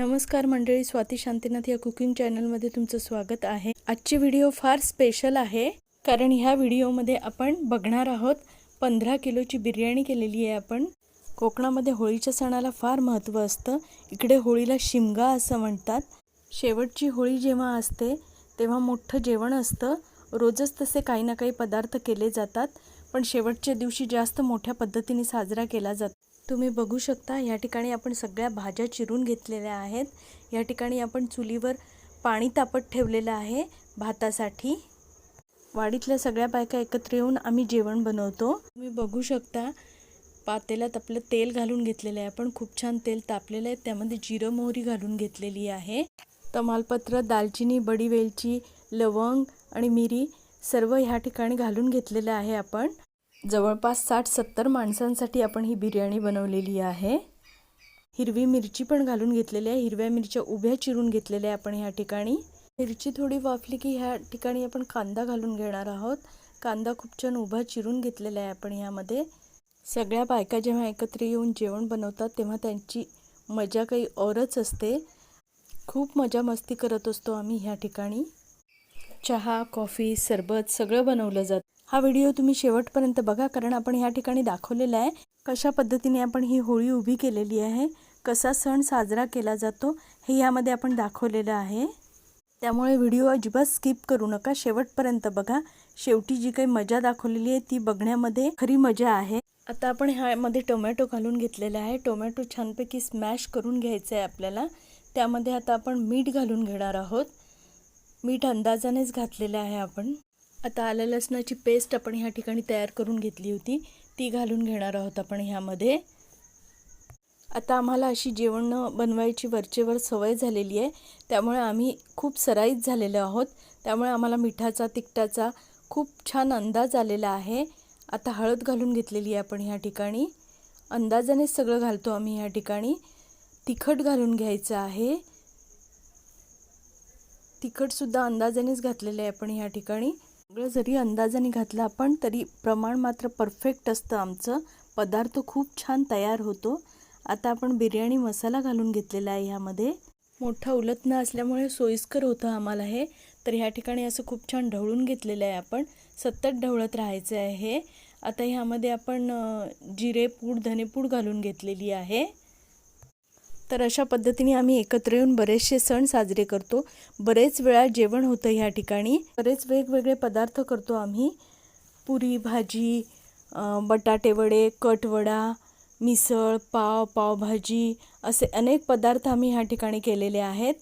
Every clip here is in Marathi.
नमस्कार मंडळी स्वाती शांतीनाथ या कुकिंग चॅनलमध्ये तुमचं स्वागत आहे. आजची व्हिडिओ फार स्पेशल आहे कारण ह्या व्हिडिओमध्ये आपण बघणार आहोत पंधरा किलोची बिर्याणी केलेली आहे आपण. कोकणामध्ये होळीच्या सणाला फार महत्त्व असतं. इकडे होळीला शिमगा असं म्हणतात. शेवटची होळी जेव्हा असते तेव्हा मोठं जेवण असतं. रोजच तसे काही ना काही पदार्थ केले जातात पण शेवटच्या दिवशी जास्त मोठ्या पद्धतीने साजरा केला जातो. तुम्ही बघू शकता या ठिकाणी आपण सगळ्या भाज्या चिरून घेतलेल्या आहेत. या ठिकाणी आपण चुलीवर पाणी तापत ठेवलेलं आहे भातासाठी. वाडीतल्या सगळ्या बायका एकत्र येऊन आम्ही जेवण बनवतो. तुम्ही बघू शकता पातेल्यात आपलं तेल घालून घेतलेलं आहे आपण. खूप छान तेल तापलेलं आहे. त्यामध्ये जिरं मोहरी घालून घेतलेली आहे. तमालपत्र दालचिनी बडी वेलची लवंग आणि मिरी सर्व ह्या ठिकाणी घालून घेतलेलं आहे आपण. जवळपास साठ सत्तर माणसांसाठी आपण ही बिर्याणी बनवलेली आहे. हिरवी मिरची पण घालून घेतलेली आहे. हिरव्या मिरच्या उभ्या चिरून घेतलेल्या आहे आपण ह्या ठिकाणी. मिरची थोडी वाफली की ह्या ठिकाणी आपण कांदा घालून घेणार आहोत. कांदा खूप छान उभा चिरून घेतलेला आहे आपण ह्यामध्ये. सगळ्या बायका जेव्हा एकत्र येऊन जेवण बनवतात तेव्हा त्यांची मजा काही औरच असते. खूप मजा मस्ती करत असतो आम्ही ह्या ठिकाणी. चहा कॉफी सरबत सगळं बनवलं जातं. हा व्हिडिओ तुम्ही शेवटपर्यंत बघा कारण आपण ह्या ठिकाणी दाखवलेला आहे कशा पद्धतीने आपण ही होळी उभी केलेली आहे कसा सण साजरा केला जातो हे यामध्ये आपण दाखवलेलं आहे. त्यामुळे व्हिडिओ अजिबात स्किप करू नका शेवटपर्यंत बघा. शेवटी जी काही मजा दाखवलेली आहे ती बघण्यामध्ये खरी मजा आहे. आता आपण ह्यामध्ये टोमॅटो घालून घेतलेला आहे. टोमॅटो छानपैकी स्मॅश करून घ्यायचं आहे आपल्याला. त्यामध्ये आता आपण मीठ घालून घेणार आहोत. मीठ अंदाजानेच घातलेलं आहे आपण. आता आलं लसणाची पेस्ट आपण ह्या ठिकाणी तयार करून घेतली होती. ती घालून घेणार आहोत आपण ह्यामध्ये. आता आम्हाला अशी जेवण बनवायची वरचेवर सवय झालेली आहे. त्यामुळे आम्ही खूप सराईत झालेलो आहोत. त्यामुळे आम्हाला मिठाचा तिखटाचा खूप छान अंदाज आलेला आहे. आता हळद घालून घेतलेली आहे आपण ह्या ठिकाणी. अंदाजानेच सगळं घालतो आम्ही ह्या ठिकाणी. तिखट घालून घ्यायचं आहे. तिखटसुद्धा अंदाजानेच घातलेलं आहे आपण ह्या ठिकाणी. सगळं जरी अंदाजाने घातलं आपण तरी प्रमाण मात्र परफेक्ट असतं आमचं. पदार्थ खूप छान तयार होतो. आता आपण बिर्याणी मसाला घालून घेतलेला आहे ह्यामध्ये. मोठा उलत न असल्यामुळे सोयीस्कर होतं आम्हाला हे. तर ह्या ठिकाणी असं खूप छान ढवळून घेतलेलं आहे आपण. सतत ढवळत राहायचं आहे आता ह्यामध्ये आपण जिरे पूड धनेपूड घालून घेतलेली आहे. तर अशा पद्धतीने आम्ही एकत्र येऊन बरेचसे सण साजरे करतो. बरेच वेळा जेवण होतं ह्या ठिकाणी. बरेच वेगवेगळे पदार्थ करतो आम्ही. पुरी भाजी बटाटे वडे कटवडा मिसळ पाव पावभाजी असे अनेक पदार्थ आम्ही ह्या ठिकाणी केलेले आहेत.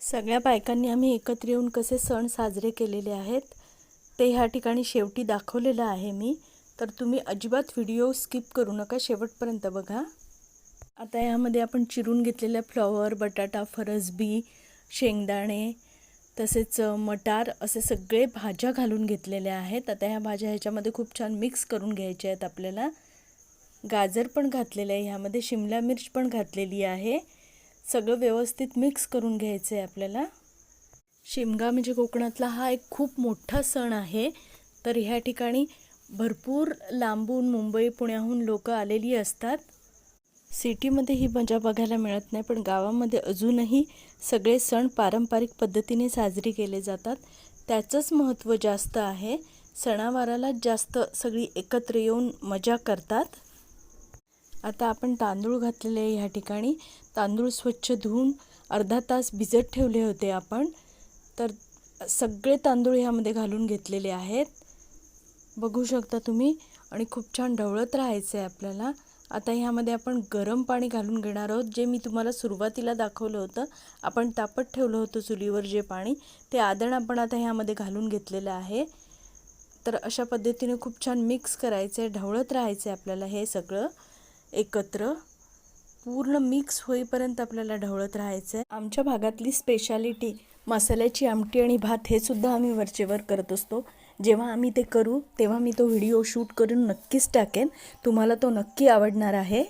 सगळ्या बायकांनी आम्ही एकत्र येऊन कसे सण साजरे केलेले आहेत ते ह्या ठिकाणी शेवटी दाखवलेलं आहे मी. तर तुम्ही अजिबात व्हिडिओ स्किप करू नका. शेवटपर्यंत बघा. आता यामध्ये आपण चिरून घेतलेल्या फ्लॉवर बटाटा फरसबी शेंगदाणे तसेच मटार असे सगळे भाज्या घालून घेतलेल्या आहेत. आता ह्या भाज्या ह्याच्यामध्ये खूप छान मिक्स करून घ्यायच्या आहेत आपल्याला. गाजर पण घातलेलं आहे ह्यामध्ये शिमला मिर्च पण घातलेली आहे. सगळं व्यवस्थित मिक्स करून घ्यायचं आहे आपल्याला. शिमगा म्हणजे कोकणातला हा एक खूप मोठा सण आहे. तर ह्या ठिकाणी भरपूर लांबून मुंबई पुण्याहून लोक आलेली असतात. सिटीमध्ये ही मजा बघायला मिळत नाही पण गावामध्ये अजूनही सगळे सण पारंपरिक पद्धतीने साजरे केले जातात. त्याचंच महत्त्व जास्त आहे सणावारालाच जास्त सगळी एकत्र येऊन मजा करतात. आता आपण तांदूळ घातलेले आहे ह्या ठिकाणी. तांदूळ स्वच्छ धुवून अर्धा तास भिजत ठेवले होते आपण. तर सगळे तांदूळ ह्यामध्ये घालून घेतलेले आहेत. बघू शकता तुम्ही. आणि खूप छान ढवळत राहायचं आहे आपल्याला. आता ह्यामध्ये आपण गरम पाणी घालून घेणार आहोत. जे मी तुम्हाला सुरुवातीला दाखवलं होतं आपण तापत ठेवलं होतं चुलीवर जे पाणी ते आदण आपण आता ह्यामध्ये घालून घेतलेलं आहे. तर अशा पद्धतीने खूप छान मिक्स करायचं आहे ढवळत राहायचं आहे आपल्याला हे सगळं एकत्र. पूर्ण मिक्स होईपर्यंत आपल्याला ढवळत राहायचं आहे आमच्या भागातली स्पेशालिटी मसाल्याची आमटी आणि भात हे सुद्धा आम्ही वरचेवर करत असतो. जेव्हा आम्ही ते करू तेव्हा मी तो व्हिडिओ शूट करून नक्कीच टाकेन. तुम्हाला तो नक्की आवडणार आहे.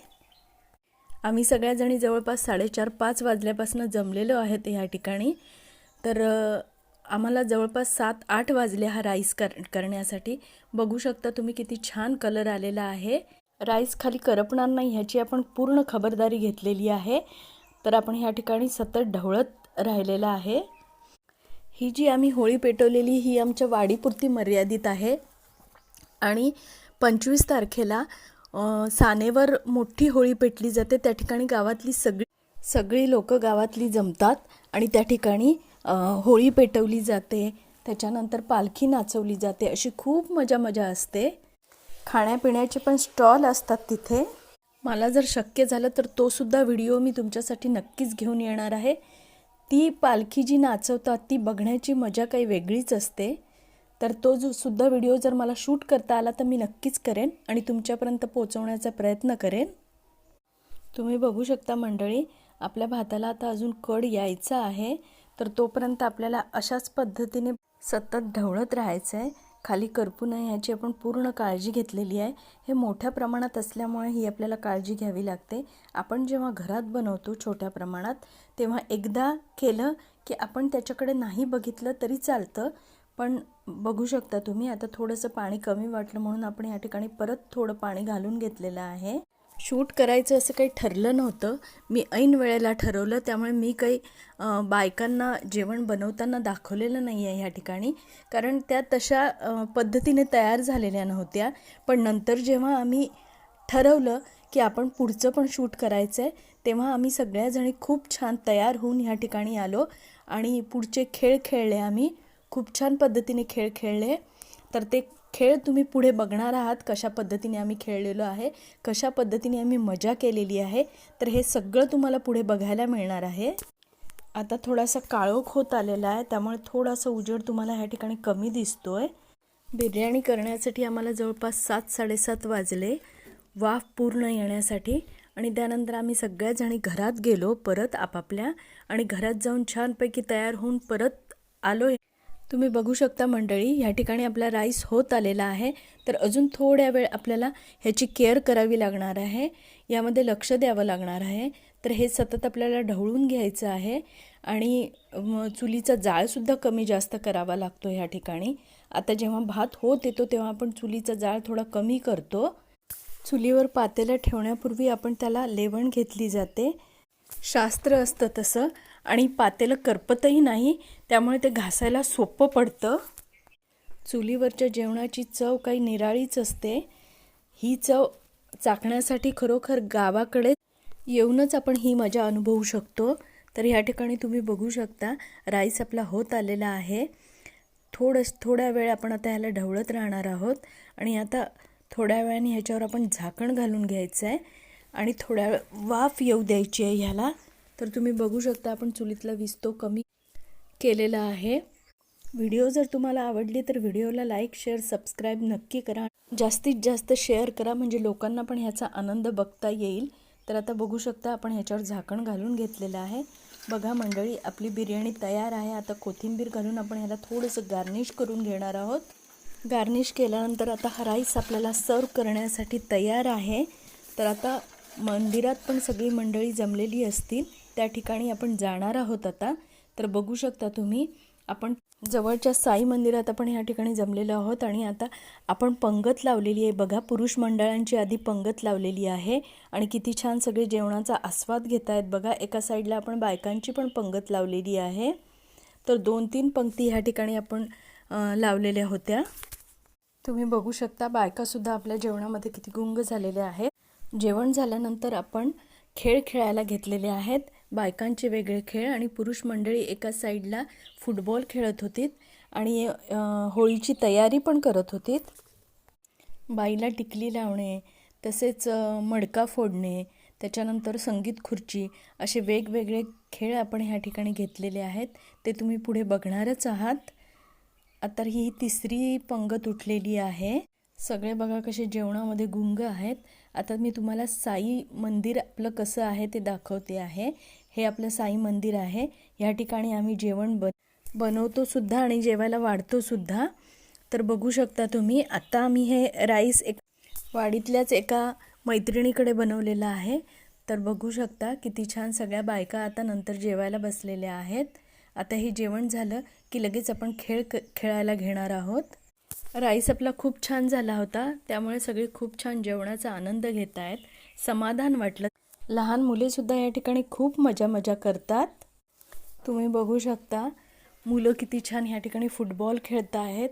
आम्ही सगळ्याजणी जवळपास साडेचार पाच वाजल्यापासून जमलेलो आहेत ह्या ठिकाणी. तर आम्हाला जवळपास सात आठ वाजले हा राईस कर करण्यासाठी. बघू शकता तुम्ही किती छान कलर आलेला आहे. राईस खाली करपणार नाही ह्याची आपण पूर्ण खबरदारी घेतलेली आहे. तर आपण ह्या ठिकाणी सतत ढवळत राहिलेलं आहे. ही जी आम्ही होळी पेटवलेली ही आमच्या वाडीपुरती मर्यादित आहे. आणि पंचवीस तारखेला सानेवर मोठी होळी पेटली जाते. त्या ठिकाणी गावातली सगळी सगळी लोक गावातली जमतात आणि त्या ठिकाणी होळी पेटवली जाते. त्याच्यानंतर पालखी नाचवली जाते. अशी खूप मजा मजा असते. खाण्यापिण्याचे पण स्टॉल असतात तिथे. मला जर शक्य झालं तर तोसुद्धा व्हिडिओ मी तुमच्यासाठी नक्कीच घेऊन येणार आहे. ती पालखी जी नाचवतात ती बघण्याची मजा काही वेगळीच असते. तर तो जो सुद्धा व्हिडिओ जर मला शूट करता आला तर मी नक्कीच करेन आणि तुमच्यापर्यंत पोचवण्याचा प्रयत्न करेन. तुम्ही बघू शकता मंडळी आपल्या भाताला आता अजून कड यायचा आहे. तर तोपर्यंत आपल्याला अशाच पद्धतीने सतत ढवळत राहायचं आहे खाली करपू नये ह्याची आपण पूर्ण काळजी घेतलेली आहे. हे मोठ्या प्रमाणात असल्यामुळे ही आपल्याला काळजी घ्यावी लागते. आपण जेव्हा घरात बनवतो छोट्या प्रमाणात तेव्हा एकदा केलं की आपण त्याच्याकडे नाही बघितलं तरी चालतं. पण बघू शकता तुम्ही आता थोडंसं पाणी कमी वाटलं म्हणून आपण या ठिकाणी परत थोडं पाणी घालून घेतलेलं आहे. शूट करायचं असं काही ठरलं नव्हतं. मी ऐन वेळेला ठरवलं त्यामुळे मी काही बायकांना जेवण बनवताना दाखवलेलं नाही आहे ह्या ठिकाणी. कारण त्या तशा पद्धतीने तयार झालेल्या नव्हत्या. पण नंतर जेव्हा आम्ही ठरवलं की आपण पुढचं पण शूट करायचं आहे तेव्हा आम्ही सगळ्याजणी खूप छान तयार होऊन ह्या ठिकाणी आलो आणि पुढचे खेळ खेळले आम्ही. खूप छान पद्धतीने खेळ खेळले. तर ते खेळ तुम्ही पुढे बघणार आहात कशा पद्धतीने आम्ही खेळलेलो आहे कशा पद्धतीने आम्ही मजा केलेली आहे. तर हे सगळं तुम्हाला पुढे बघायला मिळणार आहे. आता थोडासा काळोख होत आलेला आहे त्यामुळे थोडासा उजेड तुम्हाला ह्या ठिकाणी कमी दिसतो आहे बिर्याणी करण्यासाठी आम्हाला जवळपास सात साडेसात वाजले. वाफ पूर्ण येण्यासाठी. आणि त्यानंतर आम्ही सगळ्याजणी घरात गेलो परत आपापल्या आणि घरात जाऊन छानपैकी तयार होऊन परत आलो तुम्ही बघू शकता मंडळी ह्या ठिकाणी आपला राईस होत आलेला आहे. तर अजून थोड्या वेळ आपल्याला ह्याची केअर करावी लागणार आहे. यामध्ये लक्ष द्यावं लागणार आहे. तर हे सतत आपल्याला ढवळून घ्यायचं आहे. आणि चुलीचा जाळसुद्धा कमी जास्त करावा लागतो ह्या ठिकाणी. आता जेव्हा भात होत येतो तेव्हा आपण चुलीचा जाळ थोडा कमी करतो. चुलीवर पातेलं ठेवण्यापूर्वी आपण त्याला लेवण घेतली जाते. शास्त्र असतं तसं आणि पातेलं करपतही नाही त्यामुळे ते घासायला सोपं पडतं. चुलीवरच्या जेवणाची चव काही निराळीच असते. ही चव चाकण्यासाठी खरोखर गावाकडे येऊनच आपण ही मजा अनुभवू शकतो. तर ह्या ठिकाणी तुम्ही बघू शकता राईस आपला होत आलेला आहे. थोडं थोड्या वेळ आपण आता ह्याला ढवळत राहणार आहोत आणि आता थोड्या वेळाने ह्याच्यावर आपण झाकण घालून घ्यायचं आहे आणि थोड्या वेळ वाफ येऊ द्यायची आहे ह्याला. तर तुम्ही बघू शकता आपण चुलीतला विस्तो कमी केलेला आहे. व्हिडिओ जर तुम्हाला आवडली तर व्हिडिओला लाईक शेअर सबस्क्राईब नक्की करा. जास्तीत जास्त शेअर करा म्हणजे लोकांना पण ह्याचा आनंद बघता येईल. तर आता बघू शकता आपण ह्याच्यावर झाकण घालून घेतलेलं आहे. बघा मंडळी आपली बिर्याणी तयार आहे. आता कोथिंबीर घालून आपण ह्याला थोडंसं गार्निश करून घेणार आहोत. गार्निश केल्यानंतर आता हा राईस आपल्याला सर्व करण्यासाठी तयार आहे. तर आता मंदिरात पण सगळी मंडळी जमलेली असतील. त्या ठिकाणी आपण जाणार आहोत आता. तर बघू शकता तुम्ही आपण जवळच्या साई मंदिरात आपण ह्या ठिकाणी जमलेलो आहोत आणि आता आपण पंगत लावलेली आहे. बघा पुरुष मंडळांची आधी पंगत लावलेली आहे आणि किती छान सगळे जेवणाचा आस्वाद घेत आहेत. बघा एका साईडला आपण बायकांची पण पंगत लावलेली आहे. तर दोन तीन पंक्ती ह्या ठिकाणी आपण लावलेल्या होत्या. तुम्ही बघू शकता बायकासुद्धा आपल्या जेवणामध्ये किती गुंग झालेल्या आहेत. जेवण झाल्यानंतर आपण खेळ खेळायला घेतलेले आहेत. बायकांचे वेगळे खेळ आणि पुरुष मंडळी एका साईडला फुटबॉल खेळत होतीत आणि होळीची तयारी पण करत होतीत. बाईला टिकली लावणे तसेच मडका फोडणे त्याच्यानंतर संगीत खुर्ची असे वेगवेगळे खेळ आपण ह्या ठिकाणी घेतलेले आहेत. ते तुम्ही पुढे बघणारच आहात. आता ही तिसरी पंगत उठलेली आहे. सगळे बघा कसे जेवणामध्ये गुंग आहेत. आता मी तुम्हाला साई मंदिर आपलं कसं आहे ते दाखवते आहे. हे आपलं साई मंदिर आहे. ह्या ठिकाणी आम्ही जेवण बन बनवतो सुद्धा आणि जेवायला वाढतो सुद्धा. तर बघू शकता तुम्ही आता आम्ही हे राईस एक वाडीतल्याच एका मैत्रिणीकडे बनवलेलं आहे. तर बघू शकता किती छान सगळ्या बायका आता नंतर जेवायला बसलेल्या आहेत. आता हे जेवण झालं. की लगेच आपण खेळ क खेळायला घेणार आहोत. राईस आपला खूप छान झाला होता त्यामुळे सगळे खूप छान जेवणाचा आनंद घेत आहेत. समाधान वाटलं. लहान मुलेसुद्धा या ठिकाणी खूप मजा मजा करतात. तुम्ही बघू शकता मुलं किती छान ह्या ठिकाणी फुटबॉल खेळत आहेत.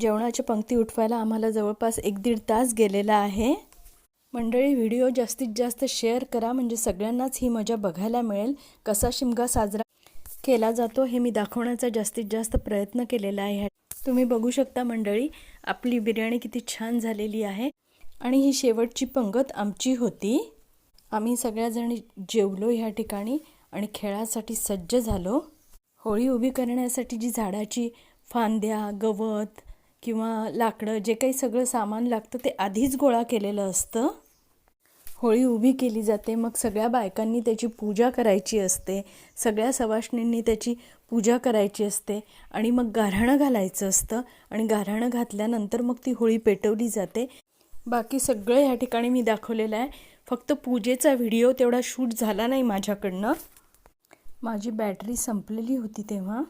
जेवणाच्या पंक्ती उठवायला आम्हाला जवळपास एक दीड तास गेलेला आहे. मंडळी व्हिडिओ जास्तीत जास्त शेअर करा म्हणजे सगळ्यांनाच ही मजा बघायला मिळेल. कसा शिमगा साजरा केला जातो हे मी दाखवण्याचा जास्तीत जास्त प्रयत्न केलेला आहे. ह्या तुम्ही बघू शकता मंडळी आपली बिर्याणी किती छान झालेली आहे आणि ही शेवटची पंगत आमची होती. आम्ही सगळ्याजणी जेवलो ह्या ठिकाणी आणि खेळासाठी सज्ज झालो. होळी उभी करण्यासाठी जी झाडाची फांद्या गवत किंवा लाकडं जे काही सगळं सामान लागतं ते आधीच गोळा केलेलं असतं. होळी उभी केली जाते. मग सगळ्या बायकांनी त्याची पूजा करायची असते. सगळ्या सवाष्णींनी त्याची पूजा करायची असते आणि मग गाऱ्हाणं घालायचं असतं आणि गाऱ्हाणं घातल्यानंतर मग ती होळी पेटवली जाते. बाकी सगळं ह्या ठिकाणी मी दाखवलेलं आहे. फक्त पूजेचा व्हिडिओ तेवढा शूट झाला नाही माझ्याकडनं. माझी बॅटरी संपलेली होती तेव्हा.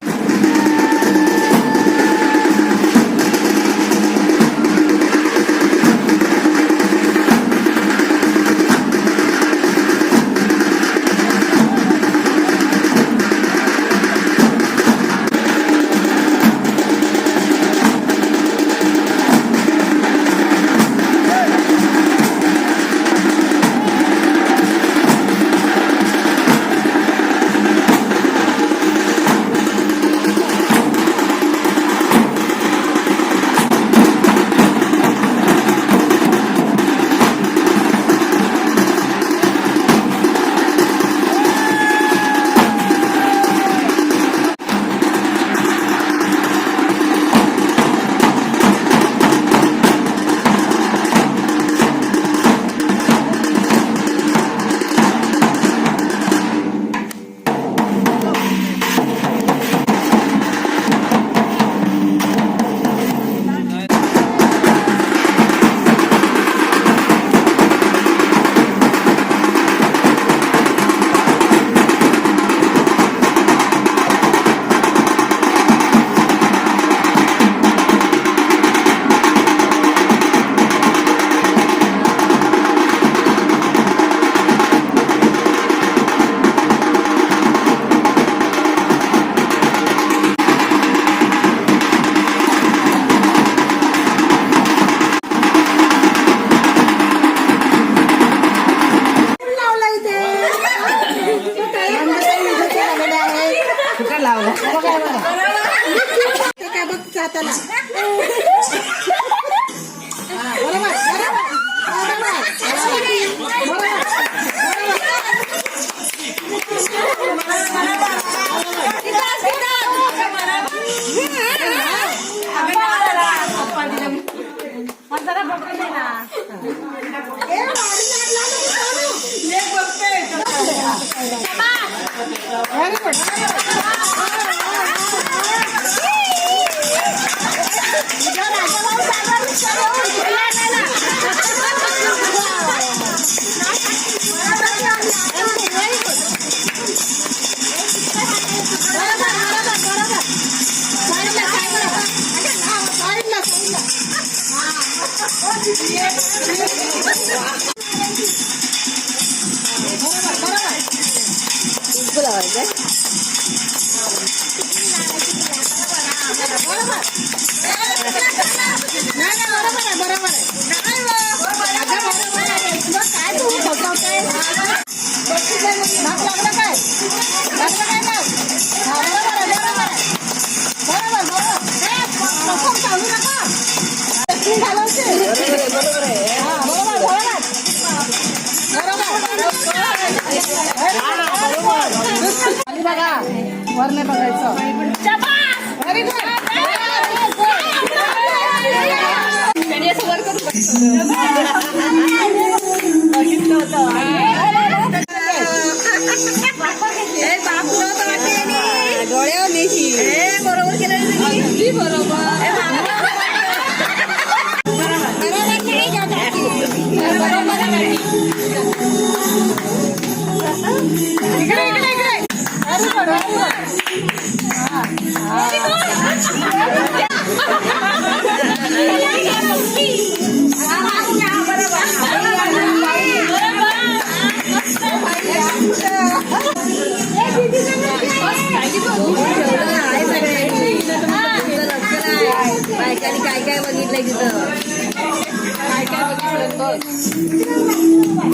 वर नाही बघायचं. 我的心在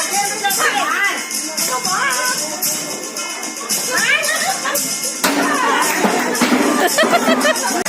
टाकणार तर तू